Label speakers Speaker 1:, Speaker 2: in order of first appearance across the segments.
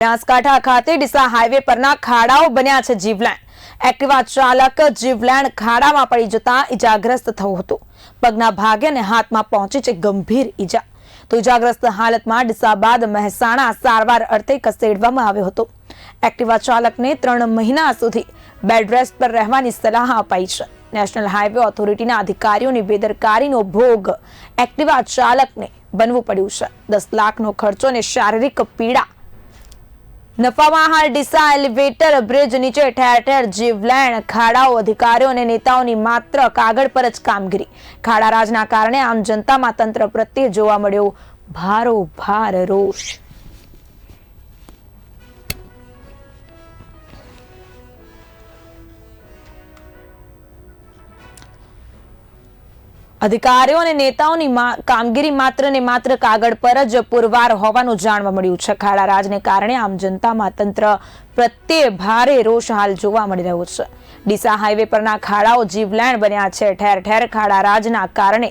Speaker 1: બનાસકાંઠા ખાતે ડીસા હાઈવે પરના ખાડાઓ બન્યા છે જીવલેણ. એક્ટિવા ચાલક જીવલેણ ખાડામાં પડી જતા ઈજાગ્રસ્ત થયું હતું. પગના ભાગે અને હાથમાં પહોંચી છે ગંભીર ઈજા. તો ઈજાગ્રસ્ત હાલતમાં ડીસા બાદ મહેસાણા સારવાર અર્થે ખસેડવામાં આવ્યો હતો. એક્ટિવા ચાલકને ત્રણ મહિના સુધી બેડ રેસ્ટ પર રહેવાની સલાહ અપાઈ છે. નેશનલ હાઈવે ઓથોરિટીના અધિકારીઓની બેદરકારીનો ભોગ એક્ટિવા ચાલકને બનવું પડ્યું છે. દસ લાખનો ખર્ચો અને શારીરિક પીડા નફામાં હાલ ડીસા એલિવેટર બ્રિજ નીચે ઠેર ઠેર જીવલેણ, ખાડાઓ, અધિકારીઓ અને નેતાઓની માત્ર કાગળ પર જ કામગીરી. ખાડા રાજના કારણે આમ જનતામાં તંત્ર પ્રત્યે જોવા મળ્યો ભારો, ભાર, રોષ. અધિકારીઓ અને નેતાઓની કામગીરી માત્ર ને માત્ર કાગળ પર જ પુરવાર હોવાનું જાણવા મળ્યું છે. ખાડા રાજને કારણે આમ જનતામાં તંત્ર પ્રત્યે ભારે રોષ હાલ જોવા મળી રહ્યો છે. ડીસા હાઈવે પરના ખાડાઓ જીવલેણ બન્યા છે. ઠેર ઠેર ખાડા રાજના કારણે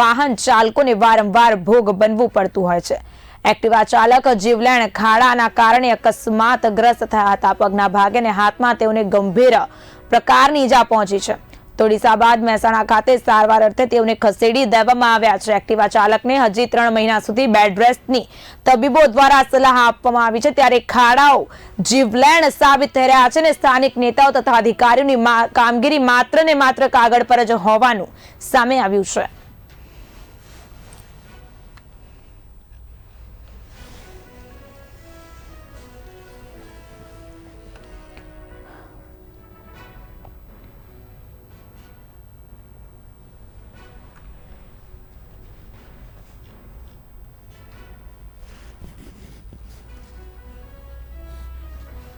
Speaker 1: વાહન ચાલકોને વારંવાર ભોગ બનવું પડતું હોય છે. એક્ટિવા ચાલક જીવલેણ ખાડાના કારણે અકસ્માતગ્રસ્ત થયા હતા. પગના ભાગે ને હાથમાં તેઓને ગંભીર પ્રકારની ઈજા પહોંચી છે. તો બાદ મહેસાણા ખાતે સારવાર અર્થે તેઓને ખસેડી દેવામાં આવ્યા છે. એક્ટિવા ચાલકને હજી ત્રણ મહિના સુધી બેડ રેસ્ટની તબીબો દ્વારા સલાહ આપવામાં આવી છે. ત્યારે ખાડાઓ જીવલેણ સાબિત થઈ રહ્યા છે ને સ્થાનિક નેતાઓ તથા અધિકારીઓની કામગીરી માત્ર ને માત્ર કાગળ પર જ હોવાનું સામે આવ્યું છે.